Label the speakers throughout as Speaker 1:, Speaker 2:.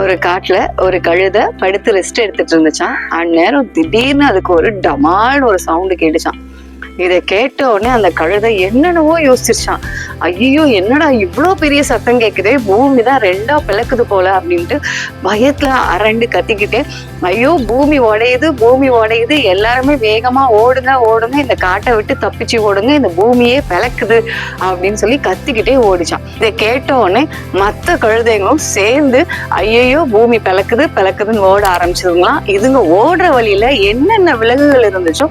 Speaker 1: ஒரு காட்டுல ஒரு கழுத படுத்து ரெஸ்ட் எடுத்துட்டு இருந்துச்சான் அந்நேரம் திடீர்னு அதுக்கு ஒரு டமால்னு ஒரு சவுண்டு கேட்டுச்சான் இதை கேட்ட உடனே அந்த கழுதை என்னென்னவோ யோசிச்சிருச்சான். ஐயோ என்னடா இவ்வளோ பெரிய சத்தம் கேட்குதே பூமி தான் ரெண்டா பிளக்குது போல அப்படின்ட்டு பயத்துல அரண்டு கத்திக்கிட்டே ஐயோ பூமி உடையுது பூமி உடையுது. எல்லாருமே வேகமா ஓடுங்க ஓடுங்க. இந்த காட்டை விட்டு தப்பிச்சு ஓடுங்க. இந்த பூமியே பிளக்குது. அப்படின்னு சொல்லி கத்திக்கிட்டே ஓடிச்சான். இதை கேட்ட உடனே மற்ற கழுதைங்களும் சேர்ந்து ஐயையோ பூமி பிளக்குது பிளக்குதுன்னு ஓட ஆரம்பிச்சதுங்களாம். இதுங்க ஓடுற வழியில என்னென்ன விலங்குகள் இருந்துச்சோ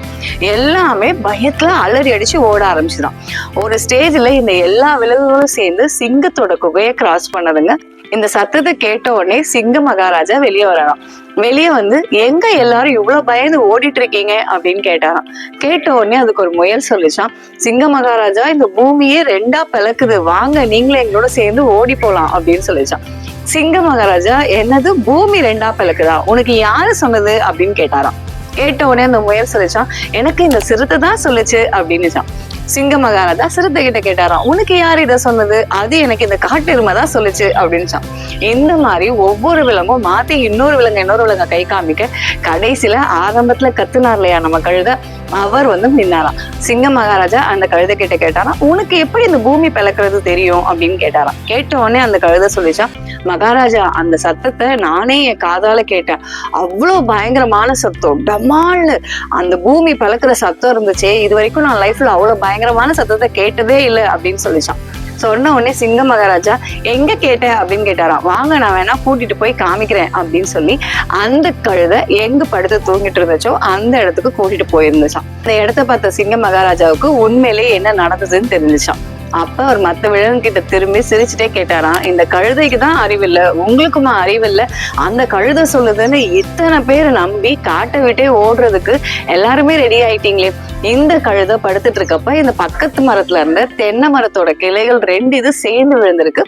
Speaker 1: எல்லாமே பயத்துல அலறி அடிச்சு ஓட ஆரம்பிச்சுதான். ஒரு ஸ்டேஜ்ல இந்த எல்லா விலங்குகளும் சேர்ந்து சிங்கத்தோட குகையை கிராஸ் பண்ணதுங்க. இந்த சத்தத்தை கேட்ட உடனே சிங்க மகாராஜா வெளியே வரலாம் வெளியே வந்து எங்க எல்லாரும் இவ்வளவு பயந்து ஓடிட்டு இருக்கீங்க? அப்படின்னு கேட்டாராம். கேட்ட உடனே அதுக்கு ஒரு முயல் சொல்லிச்சான் சிங்க மகாராஜா இந்த பூமியே ரெண்டா பிளக்குது. வாங்க நீங்களும் எங்களோட சேர்ந்து ஓடி போலாம் அப்படின்னு சொல்லிச்சான் சிங்க மகாராஜா என்னது? பூமி ரெண்டா பிளக்குதா? உனக்கு யாரு சொன்னது? அப்படின்னு கேட்டாராம். கேட்ட உடனே அந்த முயல் சொல்லிச்சான் எனக்கு இந்த சிறுத்தை தான் சொல்லுச்சு அப்படின்னுச்சான் சிங்க மகாராஜா சிறுத்தை கிட்ட கேட்டாராம் உனக்கு யார் இதை சொன்னது? அது எனக்கு இந்த காட்டெருமை தான் சொல்லுச்சு அப்படின்னுச்சான் இந்த மாதிரி ஒவ்வொரு விலங்கும் மாத்தி இன்னொரு விலங்கு இன்னொரு விலங்க கை காமிக்க கடைசியில ஆரம்பத்துல கத்துனார் இல்லையா நம்ம கழுத? அவர் வந்து நின்னாராம். சிங்க மகாராஜா அந்த கழுதை கிட்ட கேட்டாராம் உனக்கு எப்படி இந்த பூமி பிளக்கிறது தெரியும்? அப்படின்னு கேட்டாராம். கேட்ட உடனே அந்த கழுதை சொல்லிச்சான் மகாராஜா அந்த சத்தத்தை நானே என் காதால கேட்டேன். அவ்வளோ பயங்கரமான சத்தம். டமால்னு அந்த பூமி பழக்கிற சத்தம் இருந்துச்சே இது வரைக்கும் நான் லைஃப்ல அவ்வளோ பயங்கரமான சத்தத்தை கேட்டதே இல்லை அப்படின்னு சொல்லிச்சான். சொன்ன உடனே சிங்க மகாராஜா எங்க கேட்ட? அப்படின்னு கேட்டாராம். வாங்க நான் வேணா கூட்டிட்டு போய் காமிக்கிறேன் அப்படின்னு சொல்லி அந்த கழுதை எங்க படுத்து தூங்கிட்டு இருந்துச்சோ அந்த இடத்துக்கு கூட்டிட்டு போயிருந்துச்சான் அந்த இடத்த பார்த்த சிங்க மகாராஜாவுக்கு உண்மையிலேயே என்ன நடந்ததுன்னு தெரிஞ்சுச்சான் அப்ப அவர் மத்த விலங்கு கிட்ட திரும்பி சிரிச்சுட்டே கேட்டாராம் இந்த கழுதைக்கு தான் அறிவில்ல உங்களுக்குமா அறிவில்ல? அந்த கழுதை சொல்லுதுன்னு இத்தனை பேர் நம்பி காட்டை விட்டே ஓடுறதுக்கு எல்லாருமே ரெடி ஆயிட்டீங்களே. இந்த கழுத படுத்துட்டு இருக்கப்ப இந்த பக்கத்து மரத்துல இருந்த தென்னை மரத்தோட கிளைகள் ரெண்டு இது சேர்ந்து விழுந்திருக்கு.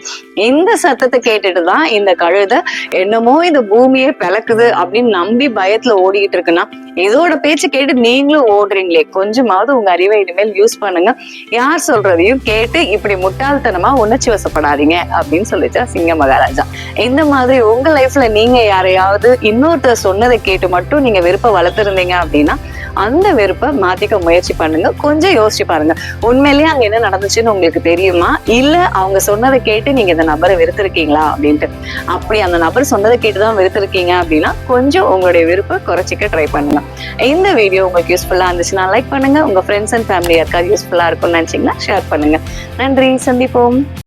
Speaker 1: இந்த சத்தத்தை கேட்டுட்டு தான் இந்த கழுத என்னமோ இந்த பூமியே பிளக்குது அப்படின்னு நம்பி பயத்துல ஓடிக்கிட்டு இருக்குன்னா இதோட பேச்சு கேட்டு நீங்களும் ஓடுறீங்களே கொஞ்சமாவது உங்க அறிவை இனிமேல் யூஸ் பண்ணுங்க. யார் சொல்றதையும் கேட்டு இப்படி முட்டாள்தனமா உணர்ச்சி வசப்படாதீங்க அப்படின்னு சொல்லிச்சா சிங்க மகாராஜா. இந்த மாதிரி உங்க லைஃப்ல நீங்க யாரையாவது இன்னொருத்தர் சொன்னதை கேட்டு மட்டும் நீங்க விருப்பம் வளர்த்துருந்தீங்க அப்படின்னா அந்த வெறுப்பை மாத்திக்க முயற்சி பண்ணுங்க. கொஞ்சம் யோசிச்சு பாருங்க. உண்மையிலேயே அங்க என்ன நடந்துச்சுன்னு உங்களுக்கு தெரியுமா? இல்ல அவங்க சொன்னதை கேட்டு நீங்க இந்த நபரை வெறுத்திருக்கீங்களா அப்படின்ட்டு. அப்படி அந்த நபர் சொன்னதை கேட்டு தான் வெறுத்திருக்கீங்க அப்படின்னா கொஞ்சம் உங்களுடைய விருப்பம் குறைச்சிக்க ட்ரை பண்ணுங்க. இந்த வீடியோ உங்களுக்கு யூஸ்ஃபுல்லா இருந்துச்சுன்னா லைக் பண்ணுங்க. உங்க ஃப்ரெண்ட்ஸ் அண்ட் ஃபேமிலி யாருக்காவது யூஸ்ஃபுல்லா இருக்கும்னு நினைச்சீங்கன்னா ஷேர் பண்ணுங்க. நன்றி. சந்திப்போம்.